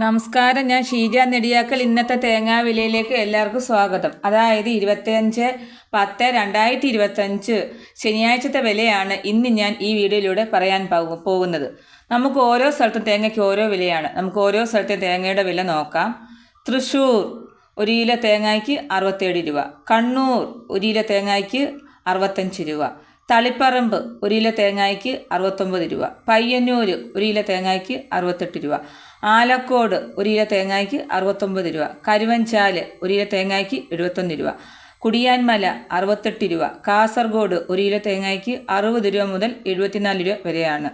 നമസ്കാരം ഞാൻ ഷീജ നെടിയാക്കൽ. ഇന്നത്തെ തേങ്ങാ വിലയിലേക്ക് എല്ലാവർക്കും സ്വാഗതം. അതായത് ഇരുപത്തിയഞ്ച് പത്ത് രണ്ടായിരത്തി ഇരുപത്തഞ്ച് ശനിയാഴ്ചത്തെ വിലയാണ് ഇന്ന് ഞാൻ ഈ വീഡിയോയിലൂടെ പറയാൻ പോകുന്നത്. നമുക്ക് ഓരോ സ്ഥലത്തും തേങ്ങയ്ക്ക് ഓരോ വിലയാണ്. നമുക്ക് ഓരോ സ്ഥലത്തെ തേങ്ങയുടെ വില നോക്കാം. തൃശ്ശൂർ ഒരു കിലോ തേങ്ങയ്ക്ക് അറുപത്തേഴ് രൂപ. കണ്ണൂർ ഒരു കിലോ തേങ്ങയ്ക്ക് അറുപത്തഞ്ച് രൂപ. തളിപ്പറമ്പ് ഒരു കിലോ തേങ്ങയ്ക്ക് അറുപത്തൊമ്പത് രൂപ. പയ്യന്നൂർ ഒരു കിലോ തേങ്ങയ്ക്ക് അറുപത്തെട്ട് രൂപ. ആലക്കോട് ഒരു കിലോ തേങ്ങയ്ക്ക് അറുപത്തൊമ്പത് രൂപ. കരുവഞ്ചാൽ ഒരു കിലോ തേങ്ങയ്ക്ക് എഴുപത്തൊന്ന് രൂപ. കുടിയാൻമല അറുപത്തെട്ട് രൂപ. കാസർഗോഡ് ഒരു കിലോ തേങ്ങയ്ക്ക് അറുപത് രൂപ മുതൽ എഴുപത്തിനാല് രൂപ വരെയാണ്.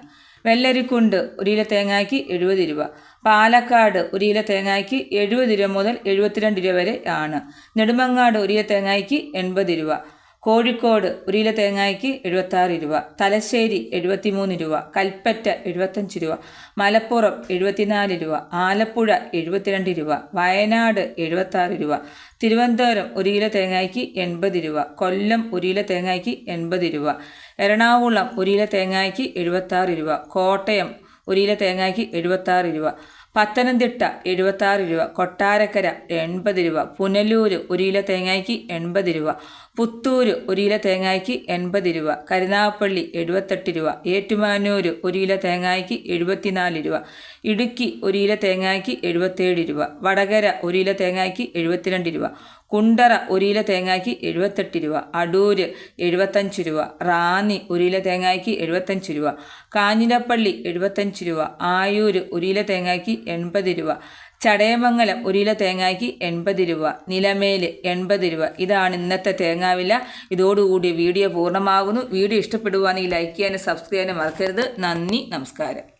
വെള്ളരിക്കുണ്ട് ഒരു കിലോ തേങ്ങയ്ക്ക് എഴുപത് രൂപ. പാലക്കാട് ഒരു കിലോ തേങ്ങയ്ക്ക് എഴുപത് രൂപ മുതൽ എഴുപത്തിരണ്ട് രൂപ വരെ ആണ്. നെടുമങ്ങാട് ഒരു കിലോ തേങ്ങയ്ക്ക് എൺപത് രൂപ. കോഴിക്കോട് ഒരു തേങ്ങയ്ക്ക് എഴുപത്താറ് രൂപ തലശ്ശേരി എഴുപത്തിമൂന്ന് രൂപ കൽപ്പറ്റ എഴുപത്തഞ്ച് രൂപ മലപ്പുറം എഴുപത്തിനാല് രൂപ ആലപ്പുഴ എഴുപത്തിരണ്ട് രൂപ വയനാട് എഴുപത്താറ് രൂപ തിരുവനന്തപുരം ഒരു തേങ്ങയ്ക്ക് എൺപത് രൂപ കൊല്ലം ഒരു തേങ്ങയ്ക്ക് എൺപത് രൂപ എറണാകുളം ഒരു തേങ്ങയ്ക്ക് എഴുപത്താറ് രൂപ കോട്ടയം ഒരു തേങ്ങയ്ക്ക് എഴുപത്താറ് രൂപ പത്തനംതിട്ട എഴുപത്താറ് രൂപ കൊട്ടാരക്കര എൺപത് രൂപ പുനലൂർ ഒരു കിലോ തേങ്ങയ്ക്ക് എൺപത് രൂപ പുത്തൂർ ഒരു കിലോ തേങ്ങയ്ക്ക് എൺപത് രൂപ കരുനാഗപ്പള്ളി എഴുപത്തെട്ട് രൂപ ഏറ്റുമാനൂർ ഒരു കിലോ തേങ്ങയ്ക്ക് എഴുപത്തിനാല് രൂപ ഇടുക്കി ഒരു കിലോ തേങ്ങയ്ക്ക് എഴുപത്തേഴ് രൂപ വടകര ഒരു കിലോ തേങ്ങയ്ക്ക് എഴുപത്തിരണ്ട് രൂപ കുണ്ടറ ഒരു കിലോ തേങ്ങയ്ക്ക് എഴുപത്തെട്ട് രൂപ അടൂര് എഴുപത്തഞ്ച് രൂപ റാന്നി ഒരു കിലോ തേങ്ങയ്ക്ക് എഴുപത്തഞ്ച് രൂപ കാഞ്ഞിരപ്പള്ളി എഴുപത്തഞ്ച് രൂപ ആയൂർ ഒരു കിലോ തേങ്ങയ്ക്ക് എൺപത് രൂപ ചടയമംഗലം ഒരു കിലോ തേങ്ങയ്ക്ക് എൺപത് രൂപ നിലമേൽ എൺപത് രൂപ. ഇതാണ് ഇന്നത്തെ തേങ്ങാവില. ഇതോടുകൂടി വീഡിയോ പൂർണമാകുന്നു. വീഡിയോ ഇഷ്ടപ്പെടുവാണെങ്കിൽ ലൈക്ക് ചെയ്യാനും സബ്സ്ക്രൈബ് ചെയ്യാനും മറക്കരുത്. നന്ദി നമസ്കാരം.